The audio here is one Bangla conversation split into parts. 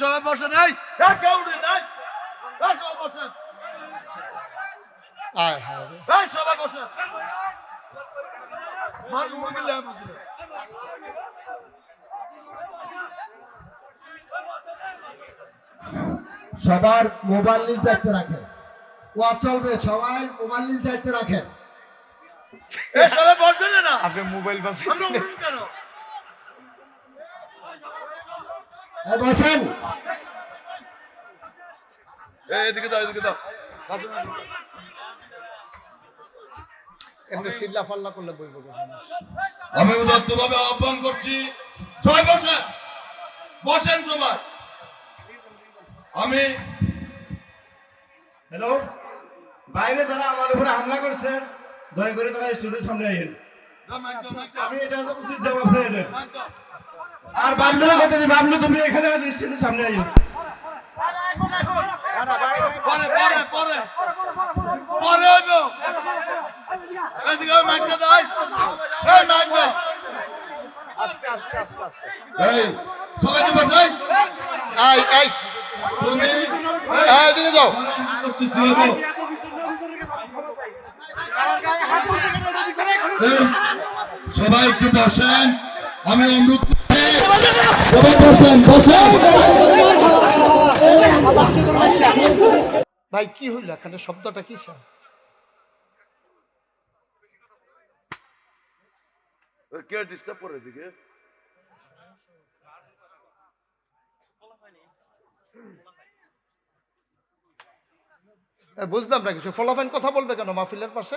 সবাই বসে নাই সবাই না। সবার মোবাইল লিস্ট দায়িত্বে রাখেন। ওয়া চলবে সবাই মোবাইল লিস্ট দায়িত্বে রাখেন। আপনি মোবাইল বাসে কেন এই বসেন এদিকে দাও এদিকে দাও। এমনি চিল্লা ফাল্লা করলে বইব আমি উদাত্তভাবে আহ্বান করছি সবাই বসেন বসেন সবাই। আমি হ্যালো বাইরে যারা আমার উপরে হামলা করছেন দয়া করে তারা স্টুডিওর সামনে আইন আমি এটা উচিত জবাব স্যার এটা আর বাবলুর কথা যে বাবলু তুমি এখানে আসো স্টেজের সামনে এই, সবাই একটু বসেন। আমি অনুরোধ করছি সবাই বসেন বসেন ভাই কি হইল? এখানে শব্দটা কি স্যার? কে ডিস্টার্ব করে দিকে বুঝলাম না কিছু। ফলাফাইন কথা বলবে কেন মাহফিলের পাশে?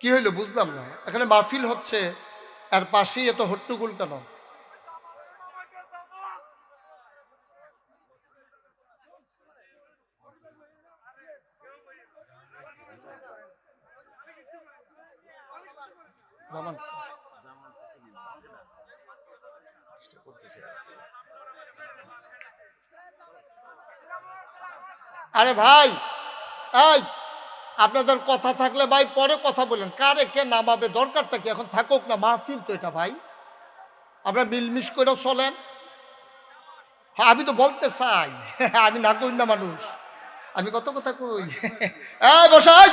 কি হইল বুঝলাম না। এখানে মাহফিল হচ্ছে আর পাশেই এত হট্টুগুল কেন জামান আরে ভাই, এই, আপনাদের কথা থাকলে ভাই পরে কথা বলেন। কারে কে নামাবে, দরকারটা কি? এখন থাকুক না, মাহফিল তো এটা ভাই। আমরা মিলমিশ করে চলেন। হ্যাঁ আমি তো বলতে চাই, আমি না কই না মানুষ। আমি কত কথা কই? বসাই!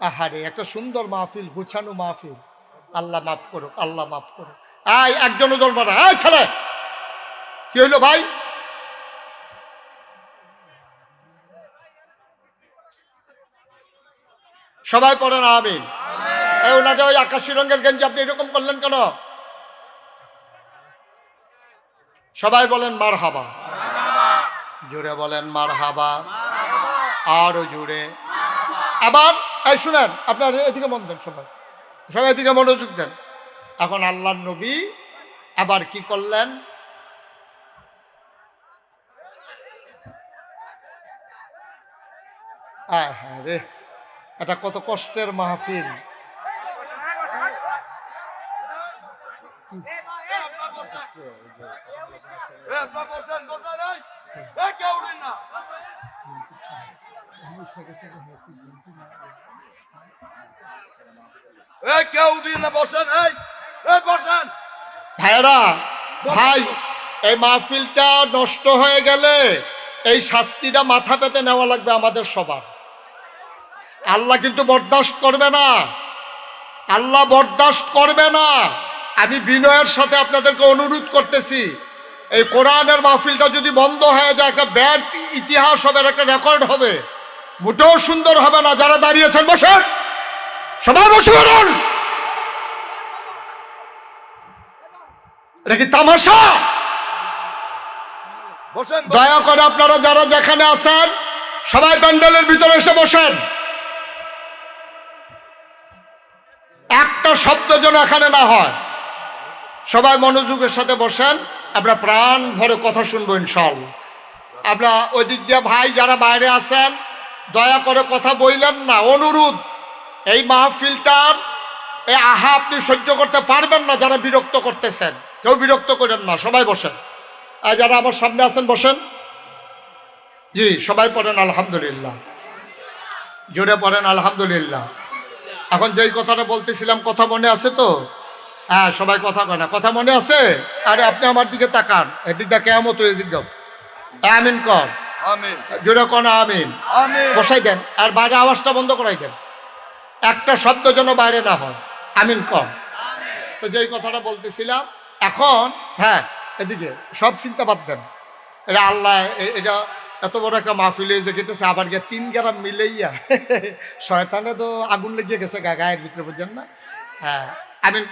আহারে, একটা সুন্দর মাহফিল, গুছানো মাহফিল। আল্লাহ মাফ করুক, আল্লাহ মাফ করুক। আয় একজনও ধরবো না। আয় ছেলে! কি হইল ভাই? সবাই পড়েন, আমিন। এই ওনাটা ওই আকাশি রঙের গেঞ্জি আপনি এরকম করলেন কেন? সবাই বলেন মার হাবা জোরে বলেন মার হাবা আরও জোরে। আবার, এই শুনেন, আপনার এদিকে মন দেন সবাই। সবাই এদিকে মনোযোগ দেন। এখন আল্লাহ নবী আবার কি করলেন? হ্যাঁ হ্যাঁ রে। এটা কত কষ্টের মাহফিল। ভাইরা ভাই এই মাহফিলটা নষ্ট হয়ে গেলে এই শাস্তিটা মাথা পেতে নেওয়া লাগবে আমাদের সবার। আল্লাহ কিন্তু বরদাস্ত করবে না। আল্লাহ বরদাস্ত করবে না। আমি বিনয়ের সাথে আপনাদেরকে অনুরোধ করতেছি এই কোরআনের মাহফিলটা যদি বন্ধ হয়ে যায় একটা ব্যাড ইতিহাস হবে একটা রেকর্ড হবে মোটেও সুন্দর হবে না। যারা দাঁড়িয়েছেন বসেন। সবাই বসে পড়ুন। এটা কি তামাশা? বসেন। দয়া করে আপনারা যারা যেখানে আছেন সবাই প্যান্ডেলের ভিতরে এসে বসেন। একটা শব্দ যেন এখানে না হয়। সবাই মনোযোগের সাথে বসেন, আমরা প্রাণ ভরে কথা শুনব ইনশাল্লাহ আমরা ওই দিক দিয়ে ভাই যারা বাইরে আছেন, দয়া করে কথা বইলেন না, অনুরোধ, এই মাহফিলটার, এই আহা আপনি সহ্য করতে পারবেন না যারা বিরক্ত করতেছেন। কেউ বিরক্ত করেন না, সবাই বসেন। আর যারা আমার সামনে আছেন, বসেন। জি, সবাই পড়েন আলহামদুলিল্লাহ। জোরে পড়েন আলহামদুলিল্লাহ। এখন যেই কথাটা বলতেছিলাম কথা মনে আছে তো? হ্যাঁ সবাই কথা কয় না। কথা মনে আছে? আরে আপনি আমার দিকে তাকান। এদিকটা কেমন জিজ্ঞাসা আমিন কর। জোরে কন আমিন। আমিন। বসাই দেন। আর বাইরে আওয়াজটা বন্ধ করাই দেন। একটা শব্দ যেন বাইরে না হয়। আমিন কম তো যেই কথাটা বলতেছিলাম এখন হ্যাঁ এদিকে সব চিন্তা বাদ দেন। এটা আল্লাহ এটা এত বড় একটা মাহফিল হয়ে যে গেতেছে আবার গিয়ে তিন গ্রাম মিলেইয়া। শয়তানে তো আগুন লেগে গেছে গা গায়ের ভিতরে বুঝছেন না? হ্যাঁ আমিন।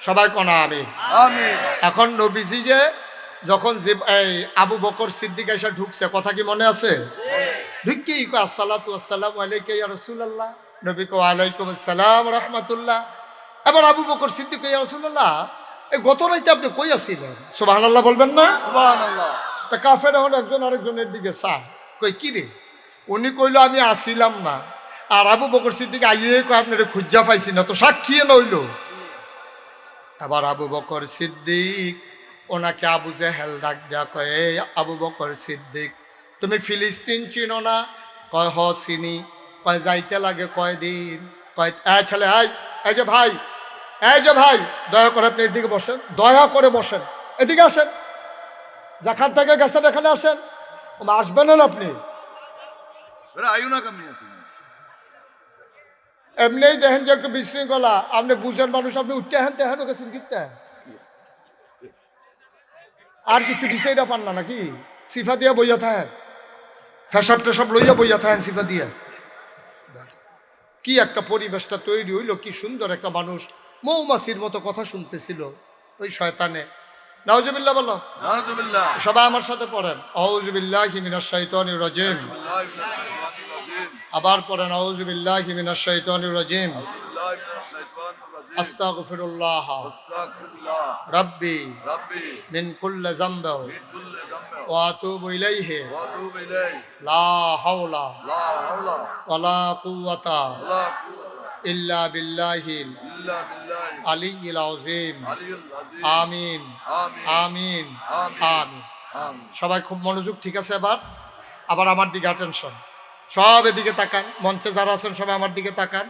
সবাই কনা আমিন। এখন নবীজিকে যখন যে এই আবু বকর সিদ্দিক এসে ঢুকছে কথা কি মনে আছে? ঢুকি আসসালাতু আসসালামু আলাইকা ইয়া রাসূলুল্লাহ। নবী কো আলাইকুম আসসালাম রাহমাতুল্লাহ। এবার আবু বকর সিদ্দিক ইয়া রাসূলুল্লাহ এই গত রাইতে আপনি কই আছিলেন? সুবহানাল্লাহ বলবেন না? সুবহানাল্লাহ। তা কাফের এখন একজন আরেকজনের দিকে চায় কই, কি রে? উনি কইলো, আমি আসিলাম না। আর আবু বকর সিদ্দিক আইয়ে আপনার খুঁজা পাইছি না। তো সাক্ষী নইল আবার আবু বকর সিদ্দিক ওনাকে আবু জেহেল ডাক দেয়া কয় আবু বকর সিদ্দিক, তুমি ফিলিস্তিন চিনো না? কয়, হ, চিনি। কয়, যাইতে লাগে কয় দিন কয় এ ছেলে, এই এই যে ভাই, এই যে ভাই, দয়া করে আপনি এদিকে বসেন, দয়া করে বসেন, এদিকে আসেন। যেখান থেকে গেছেন এখানে আসেন। আসবেন না আপনি। না এমনিই দেখেন যে একটু বিশৃঙ্খলা। আপনি বুঝেন মানুষ আপনি উঠতে হেন তেহেনও গেছেন কিনতে আর কিছু দিছেই পান না নাকি? সিফা দিয়া বইয়া থাকেন। ফেসাব টেসাব লইয়া বইয়া থাকেন সিফা দিয়ে। কি একটা পরিবেশটা তৈরি হইল কি সুন্দর একটা মানুষ। মৌমাছির মতো কথা শুনতেছিল ওই শয়তানে। নাউজুবিল্লাহ বলো। সবাই আমার সাথে পড়েন। আউজুবিল্লাহি মিনাশ শাইতানির রাজিম। আবার পড়েন আউজুবিল্লাহি মিনাশ শাইতানির রাজিম। বিল্লাহি মিনাশ শাইতানির রাজিম। আস্তাগফিরুল্লাহ। আস্তাগফিরুল্লাহ। রাব্বি। রাব্বি। মিন কুল্লি যামবি মিন কুল্লি যামবি ওয়া আতুবু ইলাইহি ওয়া আতুবু ইলাইহি লা হাওলা লা হাওলা ওয়ালা কুওয়াতা ওয়ালা কুওয়াতা ইল্লা বিল্লাহিল ইল্লা বিল্লাহি আলিয়্যিল আযীম আলিয়্যুল আযীম আমিন আমিন আমিন সবাই খুব মনোযোগ ঠিক আছে এবার? আবার আমার দিকে অ্যাটেনশন সব এদিকে তাকান। মঞ্চে যারা আছেন সবাই আমার দিকে তাকান।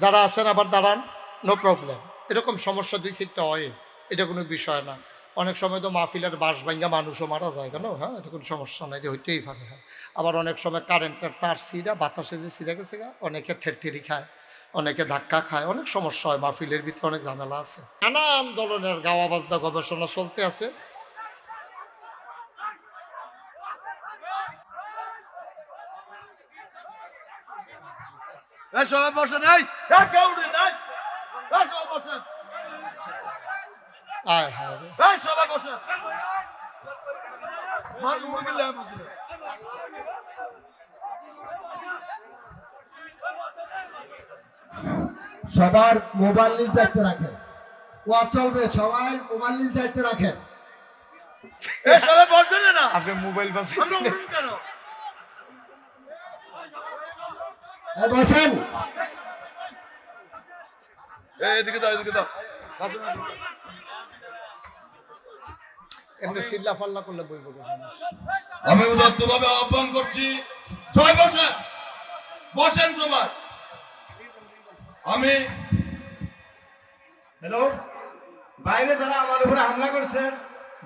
যারা আছেন আবার দাঁড়ান। নো প্রবলেম এরকম সমস্যা দুই সিটটা হয়। এটা কোনো বিষয় না। অনেক সময় তো মাহফিলের বাঁশ ভাঙ্গা মানুষও মারা যায় কেন? হ্যাঁ এটা কোনো সমস্যা নাই যে হইতেই পারে হ্যাঁ। আবার অনেক সময় কারেন্টের তার সিরা বাতাসে যে সিরা গেছে অনেকে থেরথেরি খায়। অনেকে ধাক্কা খায় অনেক সমস্যা হয় মাহফিলের ভিতরে অনেক ঝামেলা আছে। নানা আন্দোলনের গাওয়া বাজদা গবেষণা চলতে আছে। সবাই কেউ নেই। আয় হায় সবাই সবার মোবাইল নিজ দায়িত্বে রাখেন। ওয়া চলবে সবাই মোবাইল নিজ দায়িত্বে রাখেন। আপনি মোবাইল বাজে আমরা উঠুন কেন? এই বসেন। এদিকে দাও এদিকে দাও। এমনি চিল্লা ফাল্লা করলে বইব আমি উদাত্তভাবে আহ্বান করছি সবাই বসেন। বসেন সবাই। আমি হ্যালো বাইরে যারা আমার উপরে হামলা করছেন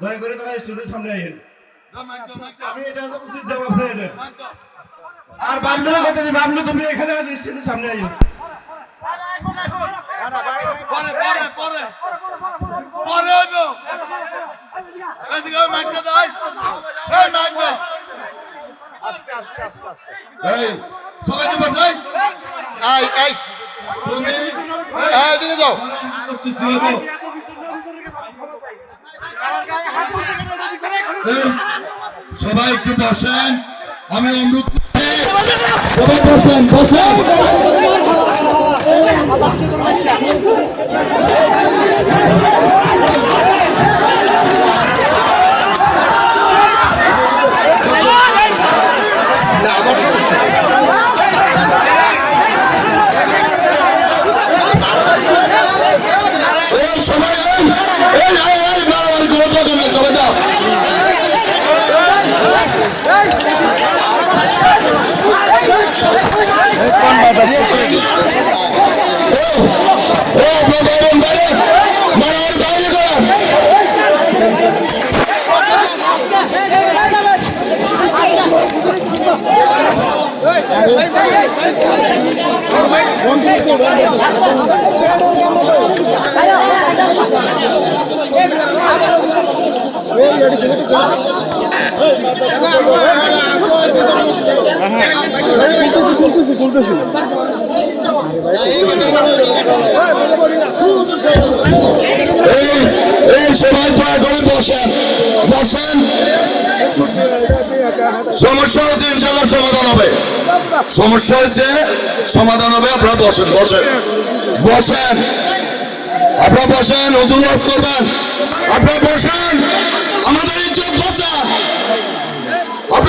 দয়া করে তারা স্টুডিওর সামনে আইন আমি এটা উচিত জবাব এটা আর বাবলুর কথা যে বাবলু তুমি এখানে আসো স্টেজের সামনে আইন এই মাইক দাও এই সবাই তো বসাই এই এই। তুমি যাও। সবাই একটু বসেন। আমি অনুরোধ সবাই বসেন বসেন। না আমার সমস্যা। এই সবাই এই এই এই এই মারামারি করে দরকার নেই চলে যাও ও আপনার বাইরে বাইরে বাইরে বাইরে করেন এই সবাই দয়া করে বসেন। সমস্যা হয়েছে, ইনশাল্লাহ সমাধান হবে। সমস্যা হয়েছে, সমাধান হবে, আপনারা বসেন বসেন। বসেন। আপনারা বসেন ওয়াজ করবেন। আপনারা বসেন আমাদের ইজ্জত বসান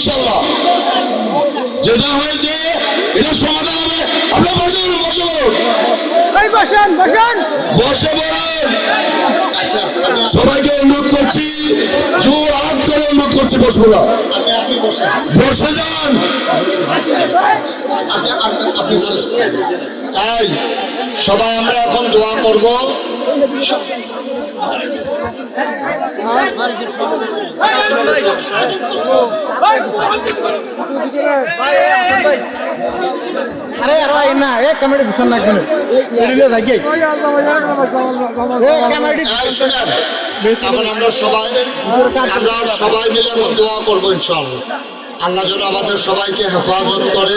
ইনশাল্লাহ যেটা হয়েছে এটা সমাধান হবে। আপনারা বসে বলুন বসে বলুন বসে বলেন সবাইকে অনুরোধ করছি জোর হাত করে অনুরোধ করছি বসবো বসে যান। তাই সবাই আমরা এখন দোয়া করব। আরে না কমেডি আমরা সবাই সবাই মিলে করব আল্লাহ যেন আমাদের সবাইকে হেফাজত করে।